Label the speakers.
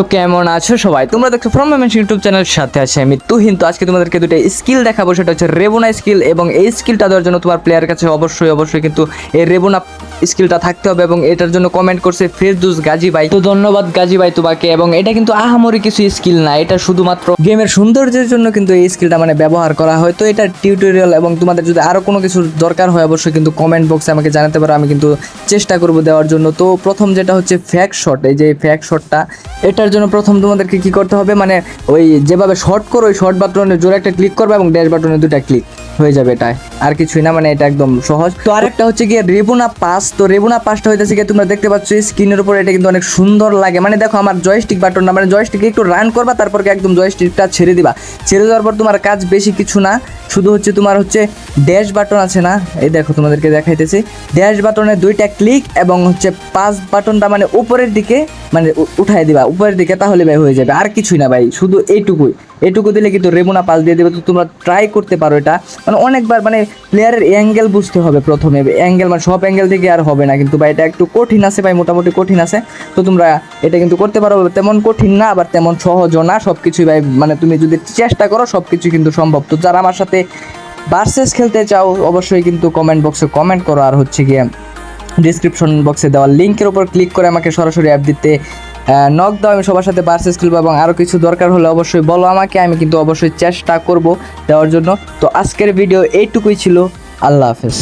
Speaker 1: তো কেমন আছো সবাই? তোমরা দেখছ ফ্রম মেমেন্স ইউটিউব চ্যানেল সাথে আছে আমি তুহিন। তো আজকে তোমাদেরকে দুটো স্কিল দেখাবো, সেটা হচ্ছে রেবোনা স্কিল এবং এই স্কিলটা দেওয়ার জন্য তোমার প্লেয়ার কাছে অবশ্যই অবশ্যই কিন্তু এই রেবোনা স্কিলটা থাকতে হবে এবং এটার জন্য কমেন্ট করছে ফেরদুস গাজী ভাই তো ধন্যবাদ গাজী ভাই তোমাকে এবং এটা কিন্তু আহামরি কিছু স্কিল না, এটা শুধুমাত্র গেমের সৌন্দর্যের জন্য কিন্তু এই স্কিলটা মানে ব্যবহার করা হয়। তো এটা টিউটোরিয়াল এবং তোমাদের যদি আরও কোনো কিছু দরকার হয় অবশ্যই কিন্তু কমেন্ট বক্সে আমাকে জানাতে পারো, আমি কিন্তু চেষ্টা করব দেওয়ার জন্য। তো প্রথম যেটা হচ্ছে ফ্যাক শট এই যে ফ্যাক শটটা এটার জন্য প্রথম তোমাদেরকে কি করতে হবে মানে ওই যেভাবে শর্ট করো, ওই শর্ট বাটনে জোরে একটা ক্লিক করবে এবং ড্যাশ বাটনে দুটা ক্লিক হয়ে যাবে এটা আর কিছুই না মানে এটা একদম সহজ। তো আরেকটা হচ্ছে গিয়ে রেবুনা পাস তো রেবুনা পাসটা হইতেছে গিয়ে তোমরা দেখতে পাচ্ছ, স্ক্রিনের উপর এটা কিন্তু অনেক সুন্দর লাগে। মানে দেখো আমার জয়স্টিক বাটন না মানে জয়স্টিক একটু রান করবা, তারপর কি একদম জয়স্টিকটা ছেড়ে দিবা। ছেড়ে দেওয়ার পর তোমার কাজ বেশি কিছু না, শুধু হচ্ছে তোমার হচ্ছে ড্যাশ বাটন আছে না, এই দেখো তোমাদেরকে দেখাইতেছি। ড্যাশ বাটনে দুইটা ক্লিক এবং হচ্ছে পাস বাটনটা মানে উপরের দিকে মানে উঠাই দিবা, উপরের দিকে, তাহলে ভাই হয়ে যাবে। আর কিছুই না ভাই, শুধু এইটুকুই। এইটুকু দিলে কিন্তু রেমুনা পাস দিয়ে দেবে, তো তোমরা ট্রাই করতে পারো এটা। মানে অনেকবার মানে প্লেয়ারের অ্যাঙ্গেল বুঝতে হবে প্রথমে। অ্যাঙ্গেল মানে সব অ্যাঙ্গেল থেকে আর হবে না, কিন্তু ভাই এটা একটু কঠিন আছে ভাই, মোটামুটি কঠিন আছে। তো তোমরা এটা কিন্তু করতে পারো, তেমন কঠিন না, আবার তেমন সহজও না সব কিছুই ভাই মানে তুমি যদি চেষ্টা করো সব কিছু কিন্তু সম্ভব। তো যারা আমার সাথে বার্সেস খেলতে চাও, অবশ্যই কিন্তু কমেন্ট বক্সে কমেন্ট করো, আর হচ্ছে গিয়ে ডিসক্রিপশন বক্সে দেওয়া লিঙ্কের উপর ক্লিক করে আমাকে সরাসরি অ্যাপ দিতে নক দাও আমি সবার সাথে বার্সেস খেলব এবং আরও কিছু দরকার হলে অবশ্যই বলো আমাকে, আমি কিন্তু অবশ্যই চেষ্টা করব দেওয়ার জন্য। তো আজকের ভিডিও এইটুকুই ছিল। আল্লাহ হাফেজ।